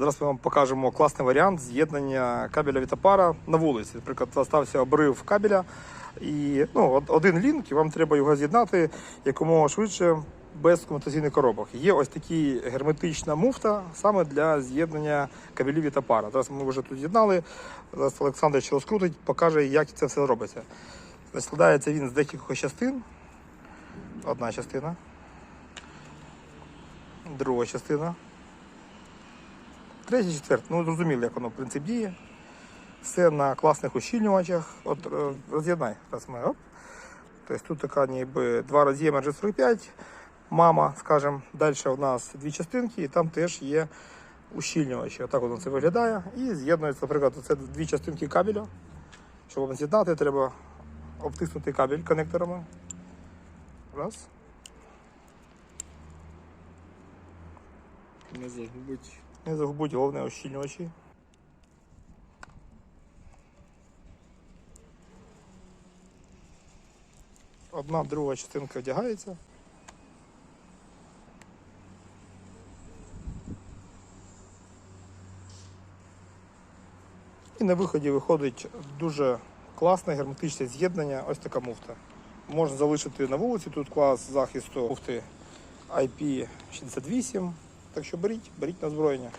Зараз ми вам покажемо класний варіант з'єднання кабеля Вітапара на вулиці. Наприклад, залишився обрив кабеля і ну, один лінк, і вам треба його з'єднати якомога швидше без комутаційних коробок. Є ось такі герметична муфта саме для з'єднання кабелів Вітапара. Зараз ми вже тут з'єднали. Зараз Олександр ще розкрутить, покаже, як це все робиться. Складається він з декількох частин. Одна частина. Друга частина. Третя, четверта. Ну, зрозуміло, як воно в принципі діє. Все на класних ущільнювачах. От е, роз'єднай. Раз ми, оп. Тобто тут така ніби два роз'єми G45, мама, скажімо. Далі у нас дві частинки, і там теж є ущільнювачі. Отак воно це виглядає. І з'єднується, наприклад, це дві частинки кабеля. Щоб з'єднати, треба обтиснути кабель коннекторами. Раз. Не загубить. Не загубуть головне ощільнювачі. Одна друга частинка вдягається. І на виході виходить дуже класне герметичне з'єднання. Ось така муфта. Можна залишити на вулиці, тут клас захисту муфти IP68. Так що беріть, беріть на озброєння.